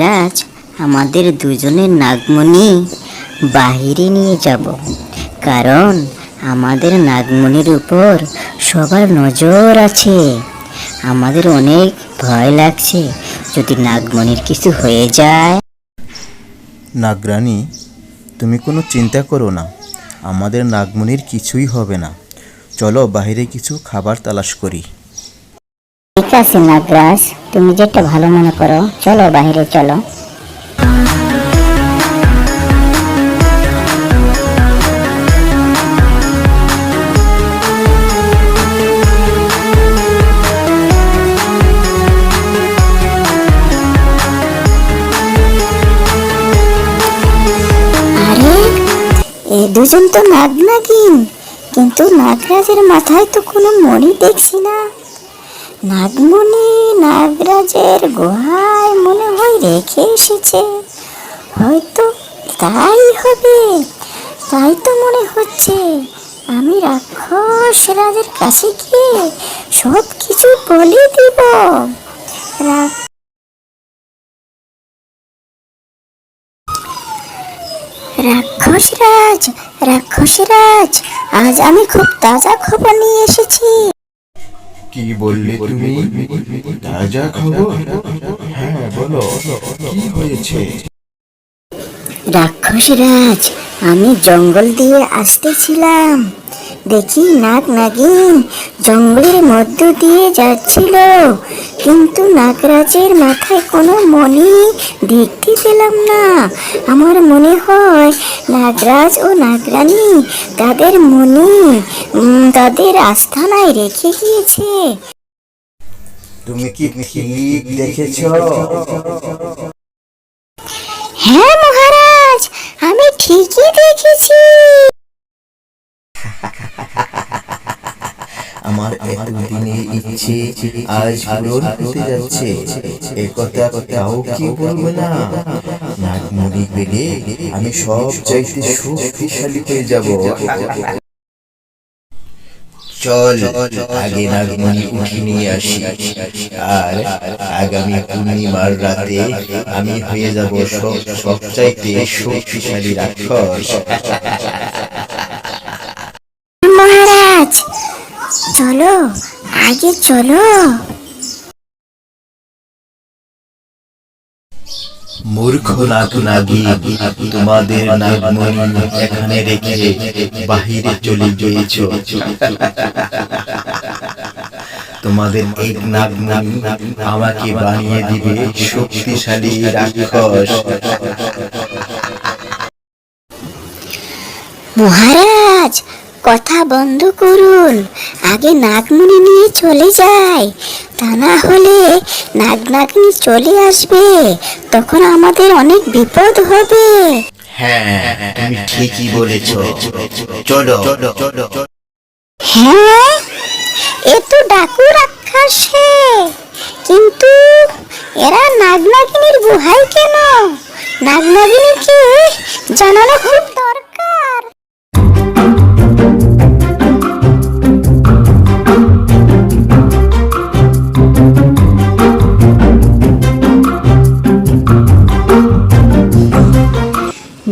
নাগরাজ আমাদের দুজনের নাগমণি বাহিরে নিয়ে যাব। কারণ আমাদের নাগমণির উপর সবার নজর আছে। আমাদের অনেক ভয় লাগছে যদি নাগমণির কিছু হয়ে যায়। নাগরানী, তুমি কোনো চিন্তা করো না। আমাদের নাগমণির কিছুই হবে না। চলো বাইরে কিছু খাবার তালাশ করি। ঠিক আছে নাগরাজ তুমি যেটা ভালো মনে করো, চলো বাইরে, চলো। দুজন তো নাগ নাগিন। কিন্তু নাগরাজের মাথায় তো কোনো মণি দেখছি না। নাগমণি নাগরাজের গুহায় মনে হয় রেখে এসেছে। হয়তো তাই হবে, তাই তো মনে হচ্ছে। আমি রাক্ষস রাজের কাছে গিয়ে সব কিছু বলে দিব। রা- রাক্ষসরাজ রাক্ষসরাজ আজ আমি খুব তাজা খবর নিয়ে এসেছি। কি বললে তুমি? তাজা খবর? হ্যাঁ বলো। কি হয়েছে? রাক্ষসরাজ আমি জঙ্গল দিয়ে আসতেছিলাম। দেখি নাগ নাগিন জঙ্গলের মধ্য দিয়ে যাচ্ছিল। কিন্তু নাগরাজের মাথায় কোনো মনি দেখতে পেলাম না। আমার মনে হয় নাগরাজ ও নাগরানী তাদের মনি তাদের আস্থানায় রেখে গিয়েছে। তুমি কি ঠিক দেখেছ? হ্যাঁ মহারাজ আমি ঠিকই দেখেছি। আমার এতদিনের ইচ্ছে আজ পূরণ হতে যাচ্ছে। এ কথা কাউ কি বলবে না। নাগমণি পেলে আমি সব চাইতে শক্তিশালী হয়ে যাব। চল, আগে নাগমণি উঠি নিয়ে আসি। আর আগামী পূর্ণিমার রাতে আমি হয়ে যাব সব সবচাইতে শক্তিশালী রাক্ষস মহারাজ চলো আগে চলো। মূর্খ নাগ নাগি তোমাদের নাগমণি এখানে রেখে বাহিরে চলে গিয়েছ। তোমাদের এক নাগমণি আমাকে বানিয়ে দিবে শক্তিশালী রাক্ষস। মহারাজ কথা বন্ধ করুন। আগে নাগমণি নিয়ে চলে যায়। তা না হলে নাগ নাগনি চলে আসবে। তখন আমাদের অনেক বিপদ হবে। হ্যাঁ তুমি ঠিকই বলেছ। চলো হ্যাঁ এ তো ডাকু রাক্ষসে কিন্তু এরা নাগনাগিনীর গুহায় কেন? নাগনাগিনীকে জানানো খুব দরকার।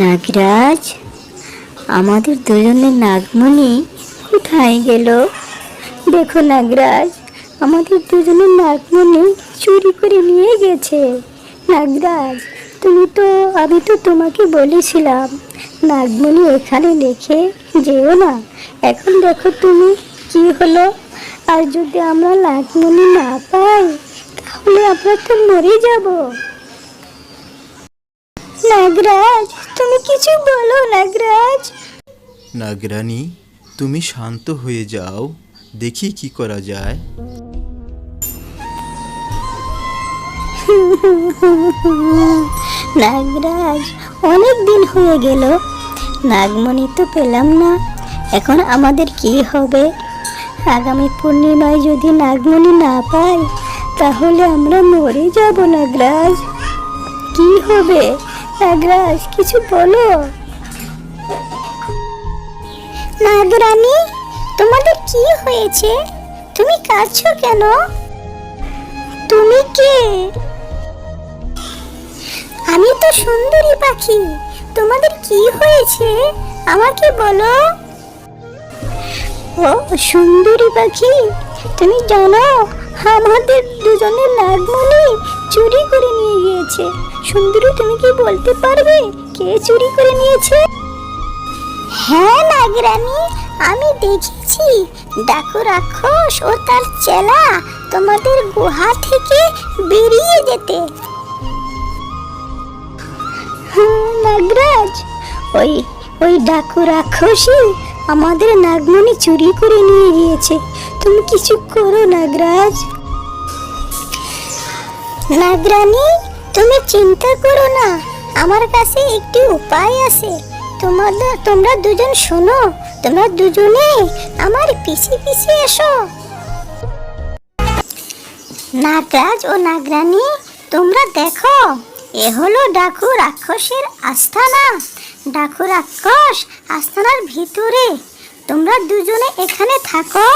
নাগরাজ, আমাদের দুজনের নাগমণি কোথায় গেল? দেখো নাগরাজ, আমাদের দুজনের নাগমণি চুরি করে নিয়ে গেছে। নাগরাজ, তুমি তো, আমি তো তোমাকে বলেছিলাম, নাগমণি এখানে রেখে যেও না। এখন দেখো তুমি কি হলো। আর যদি আমরা নাগমণি না পাই, তাহলে আমরা তো মরে যাব। নাগরাজ তুমি কিছু বলো নাগরাজ। নাগরানী তুমি শান্ত হয়ে যাও দেখি কি করা যায়। নাগরাজ অনেক দিন হয়ে গেল নাগমণি তো পেলাম না এখন আমাদের কি হবে? আগামী পূর্ণিমায় যদি নাগমণি না পাই তাহলে আমরা মরে যাব নাগরাজ। কি হবে? নাগরাজ কিছু বলো। নাগরানী তোমাদের কি হয়েছে? তুমি কাঁদছো কেন? তুমি কে? আমি তো সুন্দরী পাখি। তোমাদের কি হয়েছে? আমাকে বলো। ও, সুন্দরী পাখি, তুমি জানো, আমাদের দুজনের নাগমণি চুরি করে নিয়ে গিয়েছে। সুন্দরী, তুমি কি বলতে পারবে? কে চুরি করে নিয়েছে? হ্যাঁ নাগরানি, আমি দেখেছি। ডাকু রাক্ষস ও তার চেলা তোমাদের গুহা থেকে বেরিয়ে যেতে। নাগরাজ, ওই ওই ডাকু রাক্ষসী আমাদের নাগমণি চুরি করে নিয়ে গিয়েছে। তুমি কিছু করো, নাগরাজ। নাগরানী তুমি চিন্তা করো না। আমার কাছে একটি উপায় আছে। তোমাদের তোমরা দুজন শোনো। তোমরা দুজনে আমার পিছে পিছে এসো। নাগরাজ ও নাগরানী, তোমরা দেখো, এ হলো ডাকু রাক্ষসের আস্থানা ডাকু রাক্ষস আস্থানার ভিতরে। তোমরা দুজনে এখানে থাকো।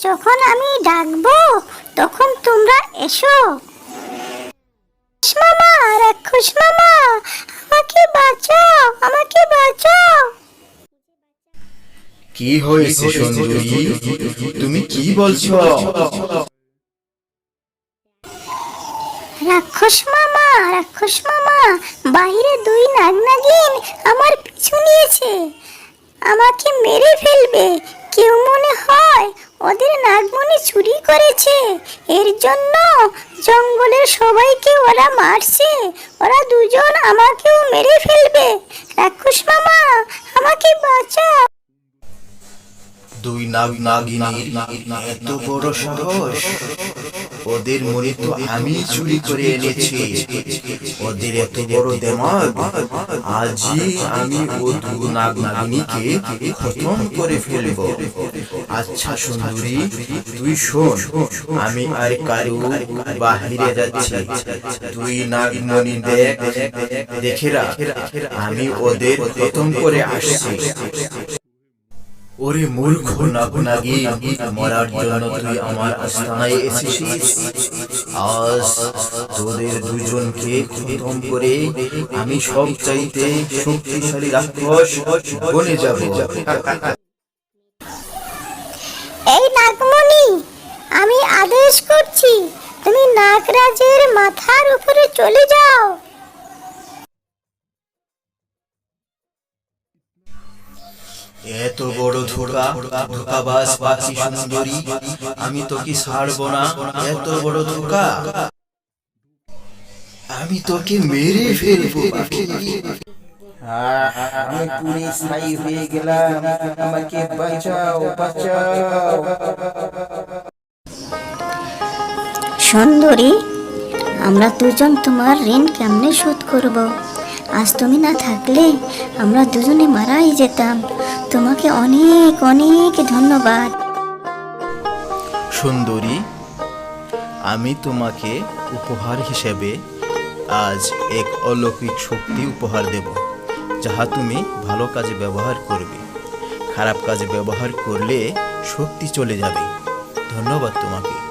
যখন আমি ডাকবো, তখন তোমরা এসো। মামা রাক্ষস মামা আমাকে বাঁচাও আমাকে বাঁচাও। কি হয়েছে সুন্দরী তুমি কি বলছো? রাক্ষস মামা রাক্ষস মামা বাইরে দুই নাগনাগিন আমার পিছু নিয়েছে। আমাকে মেরে ফেলবে কেউ মনে হয় ওদের নাগমণি চুরি করেছে। এর জন্য জঙ্গলের সবাইকে ওরা মারছে। ওরা দুজন আমাকেও মেরে ফেলবে। রাক্ষস মামা, আমাকে বাঁচাও। দুই নাগ নাগিনীর এত বড় সাহস। ওদের মনে তো আমি চুরি করে এনেছি। ওদের এত বড় দেমাগ। আজই আমি ও নাগ নাগিনীকে খতম করে ফেলব। আচ্ছা সুন্দরী, তুই শোন, আমি আর কারু বাহিরে যাচ্ছি। তুই নাগমণি দেখ, দেখে রাখ, আমি ওদের খতম করে আসছি। ওরে মূর্খ নাগনাগি, মরার জন্য তুই আমার আস্তানায় এসেছিস। আজ তোদের দুজনকে খতম করে আমি সব চাইতে শক্তিশালী রাক্ষস বনে যাব। এই নাগমণি, আমি আদেশ করছি, তুমি নাগরাজের মাথার উপরে চলে যাও। এত বড় ধোকা ধোকাবাজ পাখি সুন্দরী আমি তোকে ছাড়বো না? এত বড় ধোকা। আমি তোকে মেরে ফেলব আমি পুরি ছাই হয়ে গেলাম। আমাকে বাঁচাও বাঁচাও। সুন্দরী আমরা দুজন তোমার ঋণ কেমনে শোধ করব? আজ তুমি না থাকলে আমরা দুজনে মারাই যেতাম। তোমাকে অনেক অনেক ধন্যবাদ। সুন্দরী, আমি তোমাকে উপহার হিসেবে আজ এক অলৌকিক শক্তি উপহার দেব, যাহা তুমি ভালো কাজে ব্যবহার করবে। খারাপ কাজে ব্যবহার করলে শক্তি চলে যাবে। ধন্যবাদ তোমাকে।